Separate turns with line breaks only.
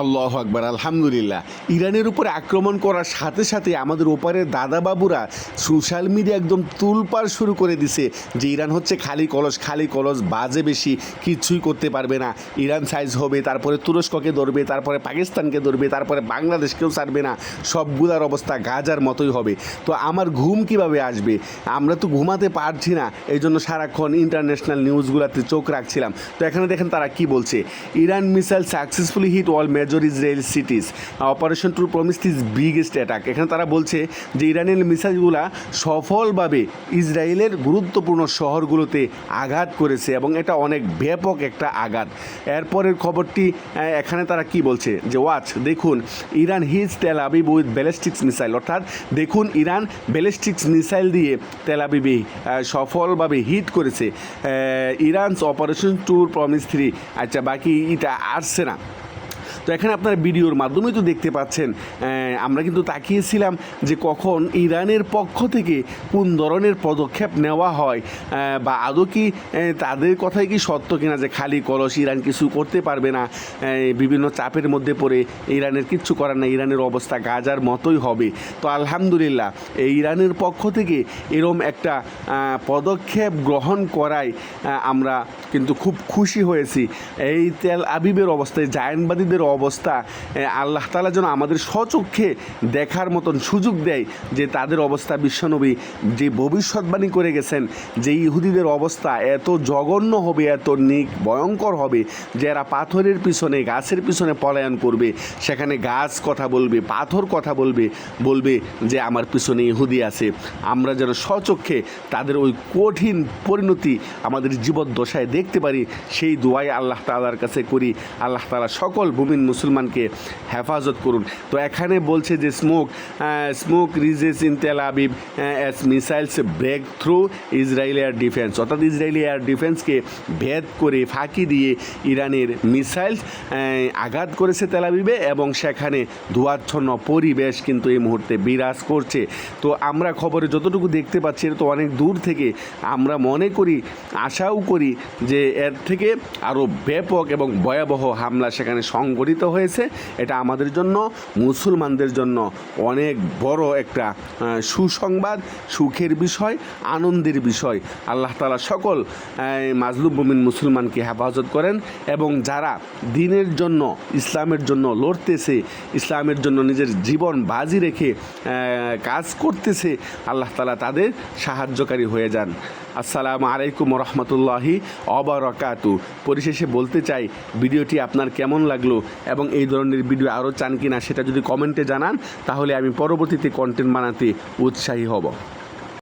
আল্লাহ আকবর আলহামদুলিল্লাহ। ইরানের উপরে আক্রমণ করার সাথে সাথে আমাদের ওপারের দাদাবাবুরা সোশ্যাল মিডিয়া একদম তুলপাড় শুরু করে দিছে যে ইরান হচ্ছে খালি কলস খালি কলস, বাজে বেশি কিচ্ছুই করতে পারবে না। ইরান সাইজ হবে, তারপরে তুরস্ককে ধরবে, তারপরে পাকিস্তানকে ধরবে, তারপরে বাংলাদেশকেও ছাড়বে না। সবগুলার অবস্থা গাজার মতোই হবে। তো আমার ঘুম কীভাবে আসবে? আমরা তো ঘুমাতে পারছি না। এই জন্য সারাক্ষণ ইন্টারন্যাশনাল নিউজগুলোতে চোখ রাখছিলাম। তো এখানে দেখেন তারা কি বলছে? Iran missile successfully hit all major Israel cities operation true promise is biggest attack এখানে তারা বলছে যে ইরানের মিসাইলগুলা সফলভাবে ইসরায়েলের গুরুত্বপূর্ণ শহরগুলোতে আঘাত করেছে এবং এটা অনেক ব্যাপক একটা আঘাত। এরপরের খবরটি এখানে তারা কি বলছে? যে ওয়াচ দেখুন, Iran hits Tel Aviv with ballistics missile অর্থাৎ দেখুন, ইরান ব্যালিস্টিক্স মিসাইল দিয়ে তেল আবিবে সফলভাবে হিট করেছে। Iran's operation true promise three আচ্ছা বাকি এটা আসছে না। তো এখানে আপনারা ভিডিওর মাধ্যমেই তো দেখতে পাচ্ছেন আমরা কিন্তু তাকিয়েছিলাম যে কখন ইরানের পক্ষ থেকে কোন ধরনের পদক্ষেপ নেওয়া হয় বা আদৌ কি তাদের কথাই কি সত্য কিনা যে খালি কলস ইরান কিছু করতে পারবে না বিভিন্ন চাপের মধ্যে পড়ে ইরানের কিচ্ছু করার না ইরানের অবস্থা গাজার মতোই হবে। তো আলহামদুলিল্লাহ, এই ইরানের পক্ষ থেকে এরম একটা পদক্ষেপ গ্রহণ করায় আমরা কিন্তু খুব খুশি হয়েছি। এই তেল আবিবের অবস্থায় জায়নবাদীদের অবস্থা আল্লাহ তালা যেন আমাদের স্বচক্ষে দেখার মতন সুযোগ দেয় যে তাদের অবস্থা বিশ্বনবী যে ভবিষ্যৎবাণী করে গেছেন, যে ইহুদিদের অবস্থা এত জঘন্য হবে, এত নিক, ভয়ঙ্কর হবে যে এরা পাথরের পিছনে, গাছের পিছনে পলায়ন করবে। সেখানে গাছ কথা বলবে, পাথর কথা বলবে বলবে যে আমার পিছনে ইহুদি আছে। আমরা যেন স্বচক্ষে তাদের ওই কঠিন পরিণতি আমাদের জীবদ্দশায় দেখতে পারি, সেই দোয়াই আল্লাহ তালার কাছে করি। আল্লাহ তালা সকল ভূমিন মুসলমানকে হেফাজত করুন। তো এখানে বলছে যে smoke smoke rises in Tel Aviv as missiles break through Israel air defence অর্থাৎ ইসরায়েলি এয়ার ডিফেন্সকে ভেদ করে, ফাঁকি দিয়ে ইরানের মিসাইল আঘাত করেছে তেল আবিবে এবং সেখানে ধোয়াচ্ছন্ন পরিবেশ কিন্তু এই মুহূর্তে বিরাজ করছে। তো আমরা খবরে যতটুকু দেখতে পাচ্ছি, এটা তো অনেক দূর থেকে আমরা মনে করি, আশাও করি যে এর থেকে আরও ব্যাপক এবং ভয়াবহ হামলা সেখানে সংঘটিত হয়েছে। এটা আমাদের জন্য, মুসলমানদের জন্য অনেক বড় একটা সুসংবাদ, সুখের বিষয়, আনন্দের বিষয়। আল্লাহ তালা সকল মাজলুম মুমিন মুসলমানকে হেফাজত করেন এবং যারা দিনের জন্য, ইসলামের জন্য লড়তেছে, ইসলামের জন্য নিজের জীবন বাজি রেখে কাজ করতেছে, আল্লাহ তালা তাদের সাহায্যকারী হয়ে যান। আসসালামু আলাইকুম রহমতুল্লাহি অবরকাতু পরিশেষে বলতে চাই, ভিডিওটি আপনার কেমন লাগল? এবং এই ধরনের ভিডিও আরও চান কি না সেটা যদি কমেন্টে জানান, তাহলে আমি পরবর্তীতে কন্টেন্ট বানাতে উৎসাহী হব।